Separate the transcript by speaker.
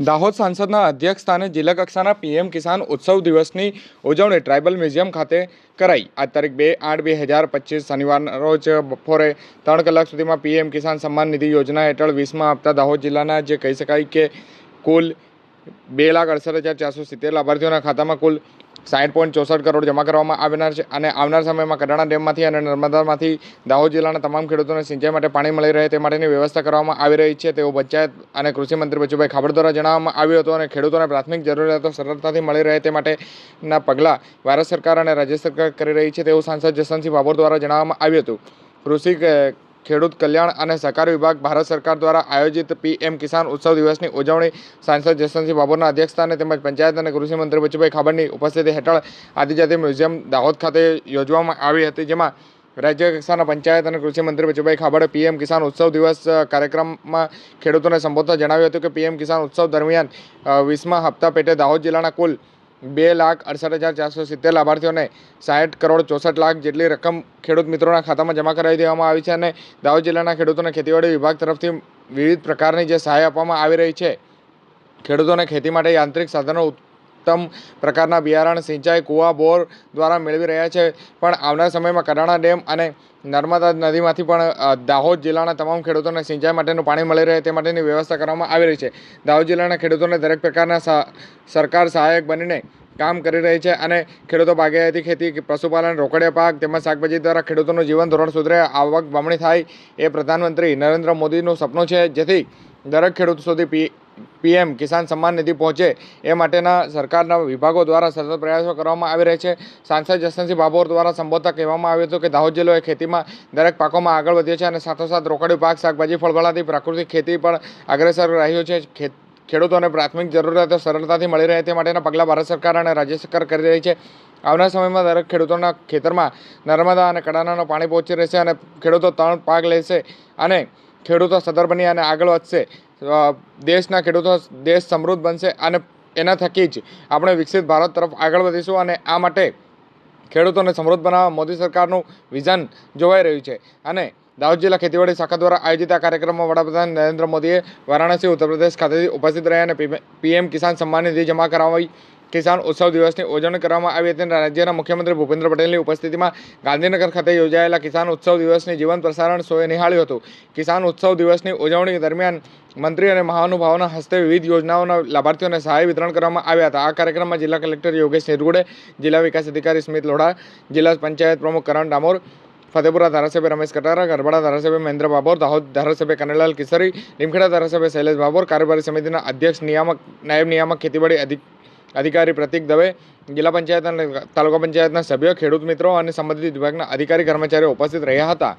Speaker 1: દાહોદ સાંસદના અધ્યક્ષ સ્થાને જિલ્લા કક્ષાના પીએમ કિસાન ઉત્સવ દિવસની ઉજવણી ટ્રાઇબલ મ્યુઝિયમ ખાતે કરાઈ. આજ તારીખ બે આઠ બે હજાર પચીસ શનિવારના રોજ બપોરે ત્રણ કલાક સુધીમાં પીએમ કિસાન સન્માન નિધિ યોજના હેઠળ વીસમાં આપતા દાહોદ જિલ્લાના જે કહી શકાય કે કુલ બે લાખ અડસઠ હજાર ચારસો સિત્તેર લાભાર્થીઓના ખાતામાં કુલ સાઠ પોઈન્ટ ચોસઠ કરોડ જમા કરવામાં આવનાર છે અને આવનાર સમયમાં કડાણા ડેમમાંથી અને નર્મદામાંથી દાહોદ જિલ્લાના તમામ ખેડૂતોને સિંચાઈ માટે પાણી મળી રહે તે માટેની વ્યવસ્થા કરવામાં આવી રહી છે. તેવું પંચાયત અને કૃષિ મંત્રી બચુભાઈ ખાબડ દ્વારા જણાવવામાં આવ્યું હતું અને ખેડૂતોને પ્રાથમિક જરૂરિયાતો સરળતાથી મળી રહે તે માટેના પગલાં ભારત સરકાર અને રાજ્ય સરકાર કરી રહી છે તેવું સાંસદ જસવંતસિંહ ભાભોર દ્વારા જણાવવામાં આવ્યું હતું. કૃષિ ખેડૂત કલ્યાણ અને સહકાર વિભાગ ભારત સરકાર દ્વારા આયોજિત પીએમ કિસાન ઉત્સવ દિવસની ઉજવણી સાંસદ જસવંતસિંહ બાબરના અધ્યક્ષસ્થાને તેમજ પંચાયત અને કૃષિમંત્રી બચુભાઈ ખાબડની ઉપસ્થિતિ હેઠળ આદિજાતિ મ્યુઝિયમ દાહોદ ખાતે યોજવામાં આવી હતી, જેમાં રાજ્ય કક્ષાના પંચાયત અને કૃષિ મંત્રી બચુભાઈ ખાબડે પીએમ કિસાન ઉત્સવ દિવસ કાર્યક્રમમાં ખેડૂતોને સંબોધતા જણાવ્યું હતું કે પીએમ કિસાન ઉત્સવ દરમિયાન વીસમા હપ્તા પેટે દાહોદ જિલ્લાના કુલ બે લાખ અડસઠ હજાર ચારસો સિત્તેર લાભાર્થીઓને સાઠ કરોડ ચોસઠ લાખ જેટલી રકમ ખેડૂત મિત્રોના ખાતામાં જમા કરાવી દેવામાં આવી છે અને દાહોદ જિલ્લાના ખેડૂતોને ખેતીવાડી વિભાગ તરફથી વિવિધ પ્રકારની જે સહાય આપવામાં આવી રહી છે. ખેડૂતોને ખેતી માટે યાંત્રિક સાધનો ઉત્તમ પ્રકારના બિયારણ, સિંચાઈ, કૂવા, બોર દ્વારા મેળવી રહ્યા છે. પણ આવનાર સમયમાં કડાણા ડેમ અને નર્મદા નદીમાંથી પણ દાહોદ જિલ્લાના તમામ ખેડૂતોને સિંચાઈ માટેનું પાણી મળી રહે તે માટેની વ્યવસ્થા કરવામાં આવી રહી છે. દાહોદ જિલ્લાના ખેડૂતોને દરેક પ્રકારના સરકાર સહાયક બનીને કામ કરી રહી છે અને ખેડૂતો બાગાયતી ખેતી, પશુપાલન, રોકડિયા પાક તેમજ શાકભાજી દ્વારા ખેડૂતોનું જીવન ધોરણ સુધરે આવક બમણી થાય એ પ્રધાનમંત્રી નરેન્દ્ર મોદીનું સપનું છે. જેથી દરેક ખેડૂત સુધી પી પીએમ કિસાન સન્માન નિધિ પહોંચે એ માટેના સરકારના વિભાગો દ્વારા સતત પ્રયાસો કરવામાં આવી રહ્યા છે. સાંસદ જસવંતસિંહ બાબોર દ્વારા સંબોધતા કહેવામાં આવ્યું હતું કે દાહોદ જિલ્લો એ ખેતીમાં દરેક પાકોમાં આગળ વધ્યો છે અને સાથોસાથ રોકડિયું પાક શાકભાજી ફળફળાથી પ્રાકૃતિક ખેતી પણ અગ્રેસર રહ્યું છે. ખેડૂતોને પ્રાથમિક જરૂરિયાતો સરળતાથી મળી રહે તે માટેના પગલાં ભારત સરકાર અને રાજ્ય સરકાર કરી રહી છે. આવનાર સમયમાં દરેક ખેડૂતોના ખેતરમાં નર્મદા અને કડાણાનું પાણી પહોંચી રહેશે અને ખેડૂતો ત્રણ પાક લેશે અને ખેડૂતો સદર બની અને આગળ વધશે. દેશના ખેડૂતો દેશ સમૃદ્ધ બનશે અને એના થકી જ આપણે વિકસિત ભારત તરફ આગળ વધીશું અને આ માટે ખેડૂતોને સમૃદ્ધ બનાવવા મોદી સરકારનું વિઝન જોવાઈ રહ્યું છે. અને દાહોદ જિલ્લા ખેતીવાડી શાખા દ્વારા આયોજિત આ કાર્યક્રમમાં વડાપ્રધાન નરેન્દ્ર મોદીએ વારાણસી ઉત્તર પ્રદેશ ખાતેથી ઉપસ્થિત રહ્યા અને પીએમ કિસાન સન્માન નિધિ જમા કરાવી કિસાન ઉત્સવ દિવસની ઉજવણી કરવામાં આવી હતી રાજ્યના મુખ્યમંત્રી ભૂપેન્દ્ર પટેલની ઉપસ્થિતિમાં ગાંધીનગર ખાતે યોજાયેલા કિસાન ઉત્સવ દિવસની જીવન પ્રસારણ શોએ નિહાળ્યું હતું. કિસાન ઉત્સવ દિવસની ઉજવણી દરમિયાન મંત્રી અને મહાનુભાવોના હસ્તે વિવિધ યોજનાઓના લાભાર્થીઓને સહાય વિતરણ કરવામાં આવ્યા હતા. આ કાર્યક્રમમાં જિલ્લા કલેક્ટર યોગેશ નેરગુડે, જિલ્લા વિકાસ અધિકારી સ્મિત લોઢા, જિલ્લા પંચાયત પ્રમુખ કરણ ડામોર, ફતેપુરા ધારાસભ્ય રમેશ કટારા, ગરબાડા ધારાસભ્ય મહેન્દ્ર બાબોર, દાહોદ ધારાસભ્ય કનૈલાલ કિશોરી, લીમખેડા ધારાસભ્ય શૈલેષ બાબોર, કારોબારી સમિતિના અધ્યક્ષ નિયામક, નાયબ નિયામક ખેતીવાડી અધિક અધિકારી પ્રતિક દવે, જિલ્લા પંચાયત અને તાલુકા પંચાયતના સભ્યો, ખેડૂત મિત્રો અને સંબંધિત વિભાગના અધિકારી કર્મચારીઓ ઉપસ્થિત રહ્યા હતા.